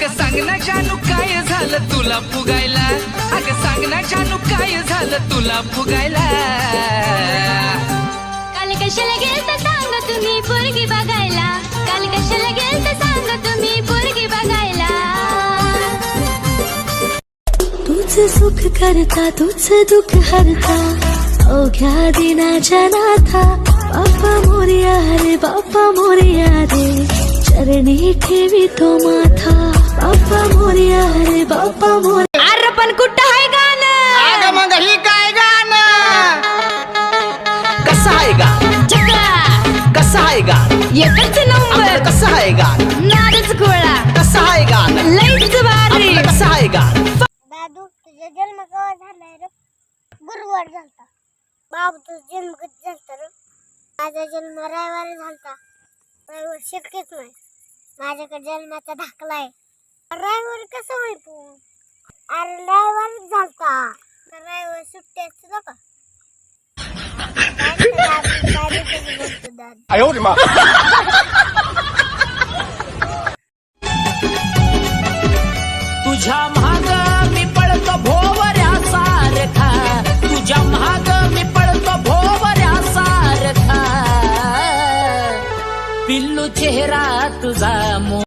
अगं सांग ना जानू काय झालं तुला फुगायला? अगं सांग ना जानू काय झालं तुला फुगायला? काल कशाला गेलत सांग तुम्ही पोरगी बघायला? काल कशाला गेलत सांग तुम्ही पोरगी बघायला? तुझ सुख करता तुझ दुःख हरता. अवघ्या दिनाच्या नाथा बाप्पा मोर्या रे बाप्पा मोर्या रे. चरणी ठेवी तो माथा. अरे पण कुठं आहे गाणं? मग ही काय गाणं? कसं आहे गा? कसं आहे गा? एकच नंबर. कसं आहे गा? नारच गोळा. कसं आहे गाणं लईच भारी. कसं आहे गा? दादू तुझा जन्म केव्हा झालाय रे? गुरुवार झालता. बाबू तुझा जन्म कधी झालता रे? माझा जन्म रविवारी झालता. रविवार शक्यच नाही. माझ्याकडे जन्माचा दाखला आहे. रविवारी कसं होईल तू? अरे रविवारी झालता. तर रविवार सुट्टी असते ना का? तुझ्या महाग मी पळतो भोवऱ्या सारखा. तुझ्या महाग मी पळतो भोवऱ्या सारखा. पिल्लू चेहरा तुझा मो